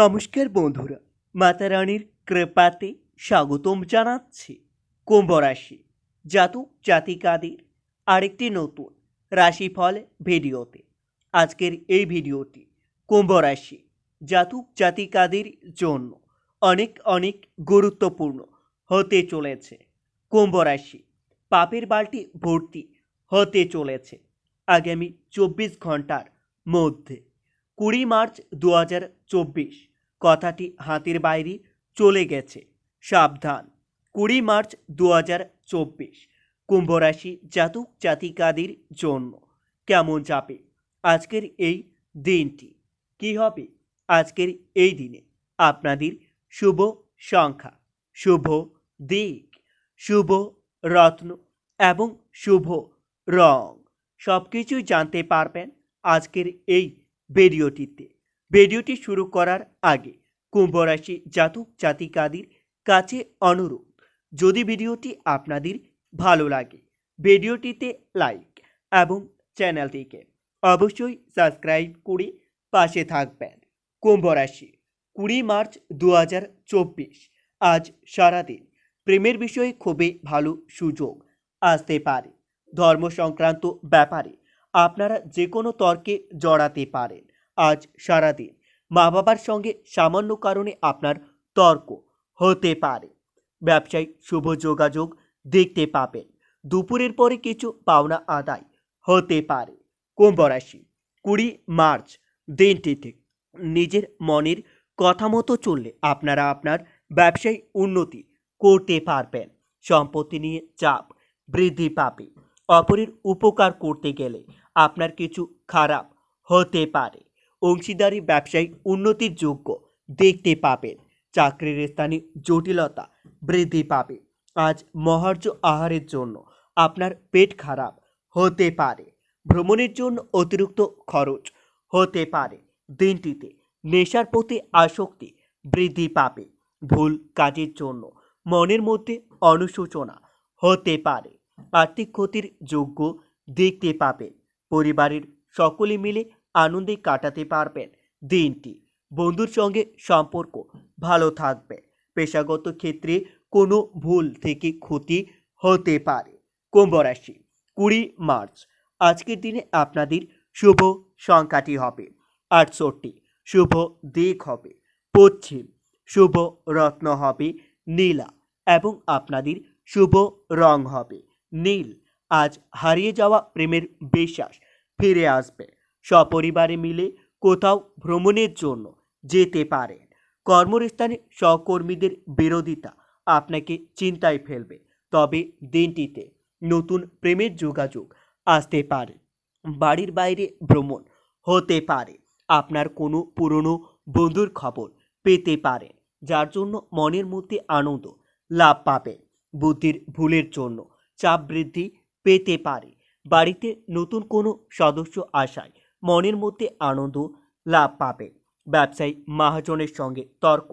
নমস্কার বন্ধুরা, মাতা রানীর কৃপাতে স্বাগতম জানাচ্ছি কুম্ভ রাশি জাতক জাতিকাদের আরেকটি নতুন রাশিফল ভিডিওতে। আজকের এই ভিডিওটি কুম্ভ রাশি জাতক জাতিকাদের জন্য অনেক অনেক গুরুত্বপূর্ণ হতে চলেছে। কুম্ভ রাশি পাপের বালতি ভর্তি হতে চলেছে আগামী চব্বিশ ঘণ্টার মধ্যে। কুড়ি মার্চ দু চব্বিশ। কথাটি হাতের বাইরে চলে গেছে। সাবধান। কুড়ি মার্চ দু চব্বিশ। কুম্ভরাশি জাতক জাতিকাদের জন্য কেমন যাবে? আজকের এই দিনটি কি হবে? আজকের এই দিনে আপনাদের শুভ সংখ্যা, শুভ দিক, শুভ রত্ন এবং শুভ রং। সব কিছুই জানতে পারবেন আজকের এই ভিডিওটিতে। ভিডিওটি শুরু করার আগে কুম্ভ রাশি জাতক জাতিকাদের কাছে অনুরোধ, যদি ভিডিওটি আপনাদের ভালো লাগে, ভিডিওটিতে লাইক এবং চ্যানেলটিকে অবশ্যই সাবস্ক্রাইব করে পাশে থাকবেন। কুম্ভ রাশি কুড়ি মার্চ দু হাজার চব্বিশ, আজ সারাদিন প্রেমের বিষয়ে খুবই ভালো সুযোগ আসতে পারে। ধর্ম সংক্রান্ত ব্যাপারে আপনারা যে কোনো তর্কে জড়াতে পারেন। আজ সারাদিন মা বাবার সঙ্গে সামান্য কারণে আপনার তর্ক হতে পারে। ব্যবসায়িক শুভ যোগাযোগ দেখতে পাবেন। দুপুরের পরে কিছু পাওনা আদায় হতে পারে। কুম্ভ রাশি, কুড়ি মার্চ দিনটিতে নিজের মনের কথা মতো চললে আপনারা আপনার ব্যবসায়িক উন্নতি করতে পারবেন। সম্পত্তি নিয়ে চাপ বৃদ্ধি পাবে। অপরের উপকার করতে গেলে আপনার কিছু খারাপ হতে পারে। অংশীদারি ব্যবসায়িক উন্নতির যোগ্য দেখতে পাবেন। চাকরির স্থানে জটিলতা বৃদ্ধি পাবে। আজ মহার্য আহারের জন্য আপনার পেট খারাপ হতে পারে। ভ্রমণের জন্য অতিরিক্ত খরচ হতে পারে। দিনটিতে নেশার প্রতি আসক্তি বৃদ্ধি পাবে। ভুল কাজের জন্য মনের মধ্যে অনুশোচনা হতে পারে। আর্থিক ক্ষতির যোগ্য দেখতে পাবেন পরিবারের সকলে মিলে আনন্দে কাটাতে পারবেন দিনটি। বন্ধুর সঙ্গে সম্পর্ক ভালো থাকবে। পেশাগত ক্ষেত্রে কোনো ভুল থেকে ক্ষতি হতে পারে। কুম্ভ রাশি, কুড়ি মার্চ। আজকের দিনে আপনাদের শুভ সংখ্যাটি হবে আটষট্টি। শুভ দিক হবে পশ্চিম। শুভ রত্ন হবে নীলা এবং আপনাদের শুভ রং হবে নীল। আজ হারিয়ে যাওয়া প্রেমের বিশ্বাস ফিরে আসবে। সপরিবারে মিলে কোথাও ভ্রমণের জন্য যেতে পারেন কর্মস্থানে সহকর্মীদের বিরোধিতা আপনাকে চিন্তায় ফেলবে। তবে দিনটিতে নতুন প্রেমের যোগাযোগ আসতে পারে। বাড়ির বাইরে ভ্রমণ হতে পারে। আপনার কোনো পুরনো বন্ধুর খবর পেতে পারেন যার জন্য মনের মধ্যে আনন্দ লাভ পাবেন। বুদ্ধির ভুলের জন্য চাপ বৃদ্ধি পেতে পারে। বাড়িতে নতুন কোনো সদস্য আসায় মনের মধ্যে আনন্দ লাভ পাবে। ব্যবসায়ী মহাজনের সঙ্গে তর্ক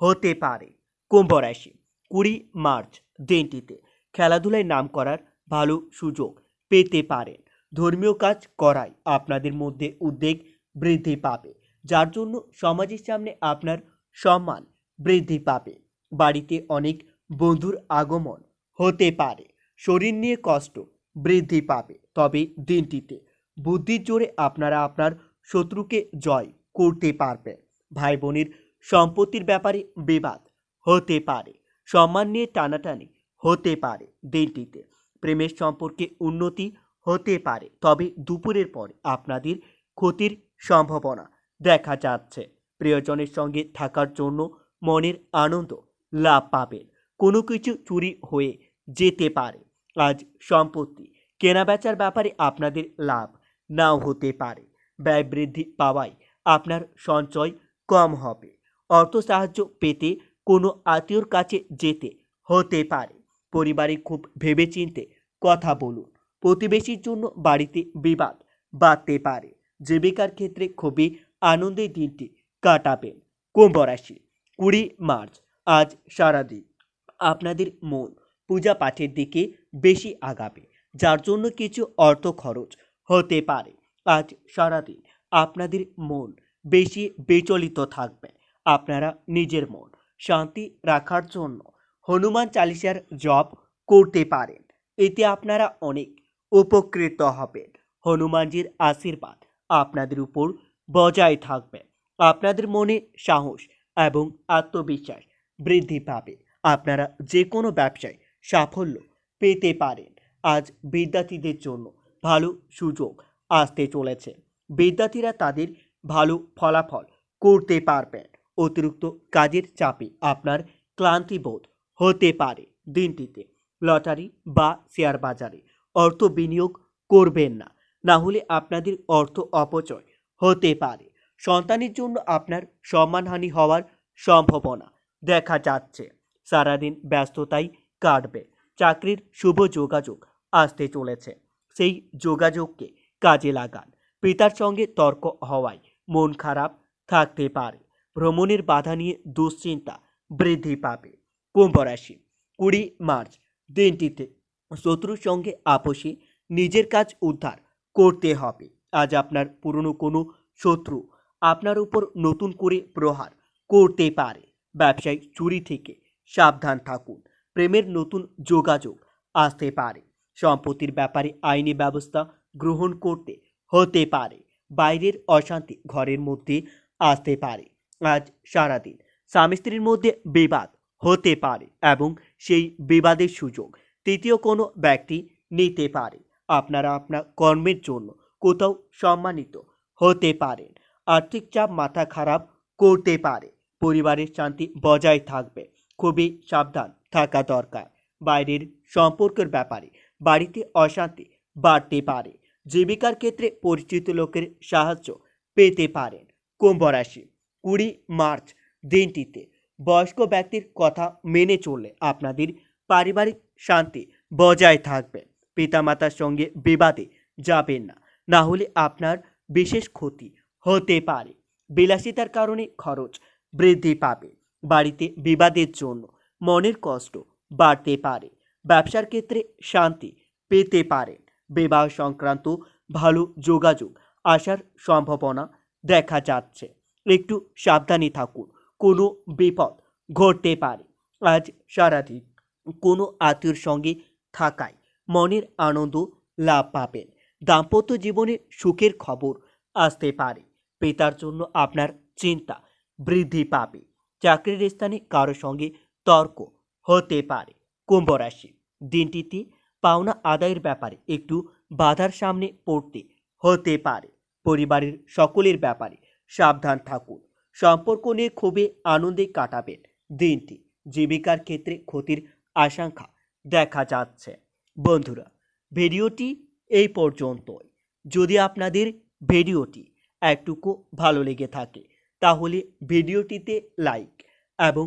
হতে পারে। কুম্ভ রাশি, কুড়ি মার্চ দিনটিতে খেলাধুলায় নাম করার ভালো সুযোগ পেতে পারেন ধর্মীয় কাজ করায় আপনাদের মধ্যে উদ্বেগ বৃদ্ধি পাবে, যার জন্য সমাজের সামনে আপনার সম্মান বৃদ্ধি পাবে। বাড়িতে অনেক বন্ধুর আগমন হতে পারে। শরীর নিয়ে কষ্ট, বৃদ্ধি পাবে। তবে দিনটিতে বুদ্ধির জোরে আপনারা আপনার শত্রুকে জয় করতে পারবেন। ভাই বোনের সম্পত্তির ব্যাপারে বিবাদ হতে পারে, সম্মান নিয়ে টানাটানি হতে পারে দিনটিতে। প্রেমের সম্পর্কে উন্নতি হতে পারে, তবে দুপুরের পরে আপনাদের ক্ষতির সম্ভাবনা দেখা যাচ্ছে। প্রিয়জনের সঙ্গে থাকার জন্য মনের আনন্দ লাভ পাবেন। কোনো কিছু চুরি হয়ে যেতে পারে। আজ সম্পত্তি। কেনাবেচার ব্যাপারে আপনাদের লাভ নাও হতে পারে। ব্যয় বৃদ্ধি পাওয়ায় আপনার সঞ্চয় কম হবে। অর্থ সাহায্য পেতে কোনো আত্মীয়র কাছে যেতে হতে পারে। পরিবারে খুব ভেবেচিন্তে কথা বলুন। প্রতিবেশীর জন্য বাড়িতে বিবাদ বাড়তে পারে। জীবিকার ক্ষেত্রে খুবই আনন্দের দিনটি কাটাবেন। কুম্ভ রাশি, কুড়ি মার্চ, আজ সারাদিন। আপনাদের মন পূজা পাঠের দিকে বেশি আগাবে, যার জন্য কিছু অর্থ খরচ হতে পারে। আজ সারাদিন আপনাদের মন বেশি বিচলিত থাকবে। আপনারা নিজের মন শান্তি রাখার জন্য হনুমান চালিসার জপ করতে পারেন। এতে আপনারা অনেক উপকৃত হবেন। হনুমানজির আশীর্বাদ আপনাদের উপর বজায় থাকবে। আপনাদের মনে সাহস এবং আত্মবিশ্বাস বৃদ্ধি পাবে। আপনারা যে কোনো ব্যবসায় সাফল্য পেতে পারেন। আজ বিদ্যার্থীদের জন্য ভালো সুযোগ আসতে চলেছে। বিদ্যার্থীরা তাদের ভালো ফলাফল করতে পারবেন। অতিরিক্ত কাজের চাপে আপনার ক্লান্তিবোধ হতে পারে দিনটিতে। লটারি বা শেয়ার বাজারে অর্থ বিনিয়োগ করবেন না। না হলে আপনাদের অর্থ অপচয় হতে পারে। সন্তানের জন্য আপনার সম্মানহানি হওয়ার সম্ভাবনা দেখা যাচ্ছে। সারাদিন ব্যস্ততাই কাটবে। চাকরির শুভ যোগাযোগ আসতে চলেছে। সেই যোগাযোগকে কাজে লাগান। পিতার সঙ্গে তর্ক হওয়ায় মন খারাপ থাকতে পারে। ভ্রমণের বাধা নিয়ে দুশ্চিন্তা বৃদ্ধি পাবে। কুম্ভ রাশি, কুড়ি মার্চ দিনটিতে শত্রুর সঙ্গে আপোষে নিজের কাজ উদ্ধার করতে হবে। আজ আপনার পুরনো কোনো শত্রু আপনার উপর নতুন করে প্রহার করতে পারে। ব্যবসায়িক চুরি থেকে সাবধান থাকুন। প্রেমের নতুন যোগাযোগ আসতে পারে। সম্পত্তির ব্যাপারে আইনি ব্যবস্থা গ্রহণ করতে হতে পারে। বাইরের অশান্তি ঘরের মধ্যে আসতে পারে। আজ সারাদিন স্বামী স্ত্রীর মধ্যে বিবাদ হতে পারে এবং সেই বিবাদের সুযোগ তৃতীয় কোনো ব্যক্তি নিতে পারে। আপনারা আপনার কর্মের জন্য কোথাও সম্মানিত হতে পারেন। আর্থিক চাপ মাথা খারাপ করতে পারে। পরিবারের শান্তি বজায় থাকবে। খুবই সাবধান থাকা দরকার। বাইরের সম্পর্কের ব্যাপারে, বাড়িতে অশান্তি বাড়তে পারে। জীবিকার ক্ষেত্রে পরিচিত লোকের সাহায্য পেতে পারেন। কুম্ভ রাশি, কুড়ি মার্চ দিনটিতে বয়স্ক ব্যক্তির কথা মেনে চললে আপনাদের পারিবারিক শান্তি বজায় থাকবে। পিতামাতার সঙ্গে বিবাদে যাবেন না না হলে আপনার বিশেষ ক্ষতি হতে পারে। বিলাসিতার কারণে খরচ বৃদ্ধি পাবে। বাড়িতে বিবাদের জন্য মনের কষ্ট বাড়তে পারে। ব্যবসার ক্ষেত্রে শান্তি পেতে পারেন বিবাহ সংক্রান্ত ভালো যোগাযোগ আসার সম্ভাবনা দেখা যাচ্ছে। একটু সাবধানে থাকুন, কোনো বিপদ ঘটতে পারে। আজ সারাদিন কোনো আত্মীয়র সঙ্গে থাকায় মনের আনন্দ লাভ পাবেন। দাম্পত্য জীবনে সুখের খবর আসতে পারে। পিতার জন্য আপনার চিন্তা বৃদ্ধি পাবে। চাকরির স্থানে কারও সঙ্গে তর্ক হতে পারে। কুম্ভ রাশি, দিনটিতে পাওনা আদায়ের ব্যাপারে একটু বাধার সামনে পড়তে হতে পারে। পরিবারের সকলের ব্যাপারে সাবধান থাকুন। সম্পর্ক নিয়ে খুবই আনন্দে কাটাবেন দিনটি। জীবিকার ক্ষেত্রে ক্ষতির আশঙ্কা দেখা যাচ্ছে। বন্ধুরা, ভিডিওটি এই পর্যন্তই। যদি আপনাদের ভিডিওটি একটুকু ভালো লেগে থাকে, তাহলে ভিডিওটিতে লাইক এবং